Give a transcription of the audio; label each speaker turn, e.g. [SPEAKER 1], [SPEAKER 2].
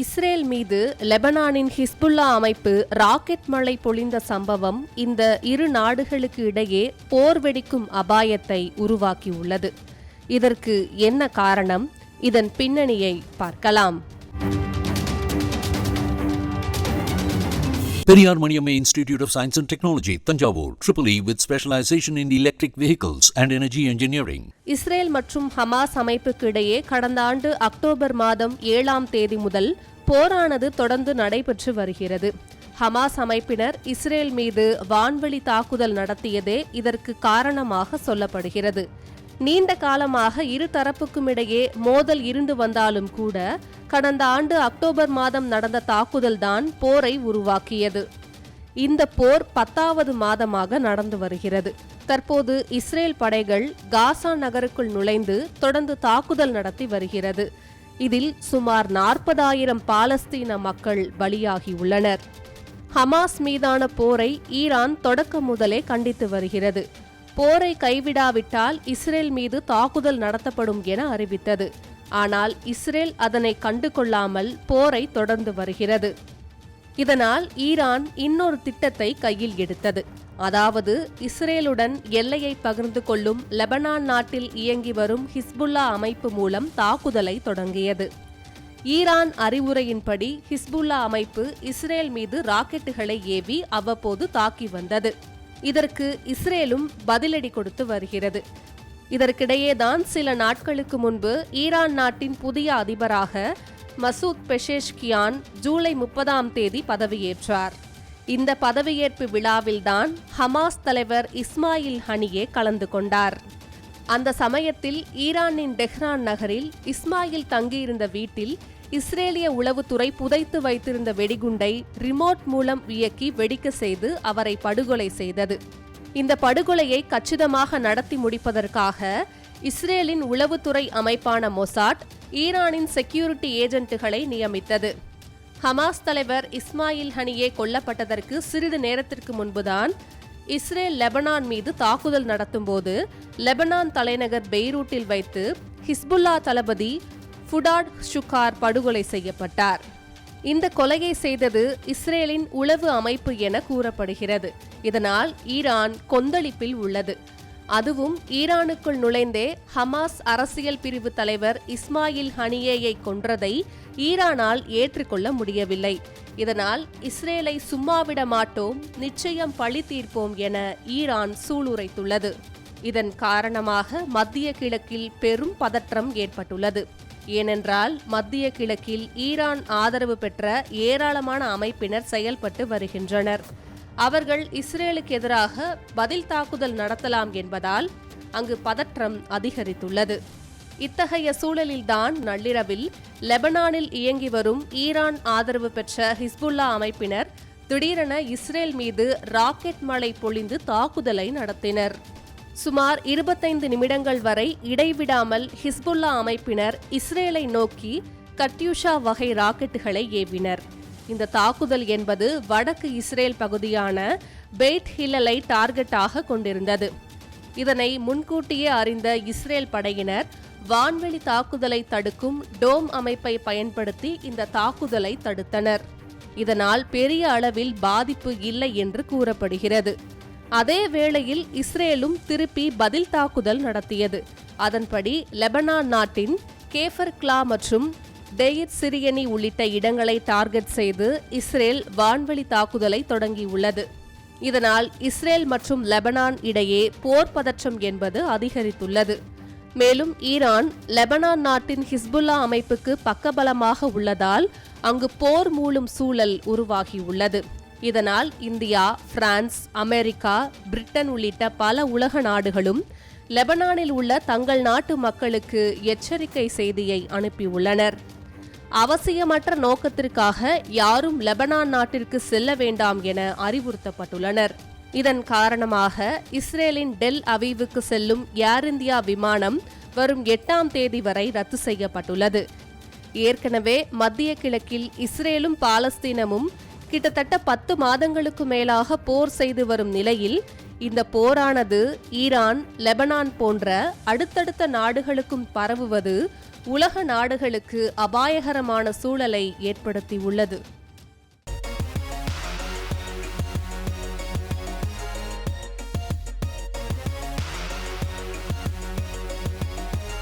[SPEAKER 1] Israel மீது லெபனானின் Hezbollah அமைப்பு rocket மழை பொழிந்த சம்பவம் இந்த இரு நாடுகளுக்கு இடையே போர் வெடிக்கும் அபாயத்தை உருவாக்கியுள்ளது. இதற்கு என்ன காரணம்? இதன் பின்னணியை பார்க்கலாம்.
[SPEAKER 2] Periyar Maniammai institute of science and technology Thanjavur triple E with specialisation in electric vehicles and energy engineering
[SPEAKER 1] Israel மற்றும் ஹமாஸ் அமைப்புக்கு இடையே கடந்த ஆண்டு அக்டோபர் மாதம் ஏழாம் தேதி முதல் போரானது தொடர்ந்து நடைபெற்று வருகிறது ஹமாஸ் அமைப்பினர் இஸ்ரேல் மீது வான்வெளி தாக்குதல் நடத்தியதே இதற்கு காரணமாக சொல்லப்படுகிறது நீண்ட காலமாக இரு தரப்புக்குமிடையே மோதல் இருந்து வந்தாலும் கூட கடந்த ஆண்டு அக்டோபர் மாதம் நடந்த தாக்குதல்தான் போரை உருவாக்கியது. இந்த போர் பத்தாவது மாதமாக நடந்து வருகிறது. தற்போது இஸ்ரேல் படைகள் காசா நகருக்குள் நுழைந்து தொடர்ந்து தாக்குதல் நடத்தி வருகிறது. இதில் சுமார் நாற்பதாயிரம் பாலஸ்தீன மக்கள் பலியாகியுள்ளனர். ஹமாஸ் மீதான போரை ஈரான் தொடக்கம் முதலே கண்டித்து வருகிறது. போரை கைவிடாவிட்டால் இஸ்ரேல் மீது தாக்குதல் நடத்தப்படும் என அறிவித்தது. ஆனால் இஸ்ரேல் அதனை கண்டுகொள்ளாமல் போரை தொடர்ந்து வருகிறது. இதனால் ஈரான் இன்னொரு திட்டத்தை கையில் எடுத்தது. அதாவது இஸ்ரேலுடன் எல்லையை பகிர்ந்து கொள்ளும் லெபனான் நாட்டில் இயங்கி வரும் ஹிஸ்புல்லா அமைப்பு மூலம் தாக்குதலை தொடங்கியது. ஈரான் அறிவுரையின்படி ஹிஸ்புல்லா அமைப்பு இஸ்ரேல் மீது ராக்கெட்டுகளை ஏவி அவ்வப்போது தாக்கி வந்தது. இதற்கு இஸ்ரேலும் பதிலடி கொடுத்து வருகிறது. இதற்கிடையேதான் சில நாட்களுக்கு முன்பு ஈரான் நாட்டின் புதிய அதிபராக மசூத் பெஷேஷ்கியான் ஜூலை முப்பதாம் தேதி பதவியேற்றார். இந்த பதவியேற்பு விழாவில்தான் ஹமாஸ் தலைவர் இஸ்மாயில் ஹனியே கலந்து கொண்டார். அந்த சமயத்தில் ஈரானின் டெஹ்ரான் நகரில் இஸ்மாயில் தங்கியிருந்த வீட்டில் இஸ்ரேலிய உளவுத்துறை புதைத்து வைத்திருந்த வெடிகுண்டை ரிமோட் மூலம் இயக்கி வெடிக்க செய்து அவரை படுகொலை செய்தது. இந்த படுகொலையை கச்சிதமாக நடத்தி முடிப்பதற்காக இஸ்ரேலின் உளவுத்துறை அமைப்பான மொசாட் ஈரானின் செக்யூரிட்டி ஏஜென்ட்டுகளை நியமித்தது. ஹமாஸ் தலைவர் இஸ்மாயில் ஹனியே கொல்லப்பட்டதற்கு சிறிது நேரத்திற்கு முன்புதான் இஸ்ரேல் லெபனான் மீது தாக்குதல் நடத்தும்போது லெபனான் தலைநகர் பெய்ரூட்டில் வைத்து ஹிஸ்புல்லா தளபதி ஃபுடாட் ஷுகார் படுகொலை செய்யப்பட்டார். இந்த கொலையை செய்தது இஸ்ரேலின் உளவு அமைப்பு என கூறப்படுகிறது. இதனால் ஈரான் கொந்தளிப்பில் உள்ளது. அதுவும் ஈரானுக்குள் நுழைந்தே ஹமாஸ் அரசியல் பிரிவு தலைவர் இஸ்மாயில் ஹனியேயை கொன்றதை ஈரானால் ஏற்றுக்கொள்ள முடியவில்லை. இதனால் இஸ்ரேலை சும்மாவிட மாட்டோம் நிச்சயம் பழி தீர்ப்போம் என ஈரான் சூளுரைத்துள்ளது. இதன் காரணமாக மத்திய கிழக்கில் பெரும் பதற்றம் ஏற்பட்டுள்ளது. ஏனென்றால் மத்திய கிழக்கில் ஈரான் ஆதரவு பெற்ற ஏராளமான அமைப்பினர் செயல்பட்டு வருகின்றனர். அவர்கள் இஸ்ரேலுக்கு எதிராக பதில் தாக்குதல் நடத்தலாம் என்பதால் அங்கு பதற்றம் அதிகரித்துள்ளது. இத்தகைய சூழலில்தான் நள்ளிரவில் லெபனானில் இயங்கி வரும் ஈரான் ஆதரவு பெற்ற ஹிஸ்புல்லா அமைப்பினர் திடீரென இஸ்ரேல் மீது ராக்கெட் மழை பொழிந்து தாக்குதலை நடத்தினர். சுமார் இருபத்தைந்து நிமிடங்கள் வரை இடைவிடாமல் ஹிஸ்புல்லா அமைப்பினர் இஸ்ரேலை நோக்கி கட்யூஷா வகை ராக்கெட்டுகளை ஏவினர். இந்த தாக்குதல் என்பது வடக்கு இஸ்ரேல் பகுதியான பெய்ட் ஹில்லலை டார்கெட்டாக கொண்டிருந்தது. இதனை முன்கூட்டியே அறிந்த இஸ்ரேல் படையினர் வான்வெளி தாக்குதலை தடுக்கும் டோம் அமைப்பை பயன்படுத்தி இந்த தாக்குதலை தடுத்தனர். இதனால் பெரிய அளவில் பாதிப்பு இல்லை என்று கூறப்படுகிறது. அதே வேளையில் இஸ்ரேலும் திருப்பி பதில் தாக்குதல் நடத்தியது. அதன்படி லெபனான் நாட்டின் கேஃபர் கிளா மற்றும் டெயிட் சிரியனி உள்ளிட்ட இடங்களை டார்கெட் செய்து இஸ்ரேல் வான்வெளி தாக்குதலை தொடங்கியுள்ளது. இதனால் இஸ்ரேல் மற்றும் லெபனான் இடையே போர் பதற்றம் என்பது அதிகரித்துள்ளது. மேலும் ஈரான் லெபனான் நாட்டின் ஹிஸ்புல்லா அமைப்புக்கு பக்கபலமாக உள்ளதால் அங்கு போர் மூலம் சூழல் உருவாகியுள்ளது. இதனால் இந்தியா பிரான்ஸ் அமெரிக்கா பிரிட்டன் உள்ளிட்ட பல உலக நாடுகளும் லெபனானில் உள்ள தங்கள் நாட்டு மக்களுக்கு எச்சரிக்கை செய்தியை அனுப்பியுள்ளனர். அவசியமற்ற நோக்கத்திற்காக யாரும் லெபனான் நாட்டிற்கு செல்ல வேண்டாம் என அறிவுறுத்தப்பட்டுள்ளனர். இதன் காரணமாக இஸ்ரேலின் டெல் அவீவுக்கு செல்லும் ஏர் இந்தியா விமானம் வரும் எட்டாம் தேதி வரை ரத்து செய்யப்பட்டுள்ளது. ஏற்கனவே மத்திய கிழக்கில் இஸ்ரேலும் பாலஸ்தீனமும் கிட்டத்தட்ட பத்து மாதங்களுக்கு மேலாக போர் செய்து வரும் நிலையில் இந்த போரானது ஈரான் லெபனான் போன்ற அடுத்தடுத்த நாடுகளுக்கும் பரவுவது உலக நாடுகளுக்கு அபாயகரமான சூழலை ஏற்படுத்தியுள்ளது.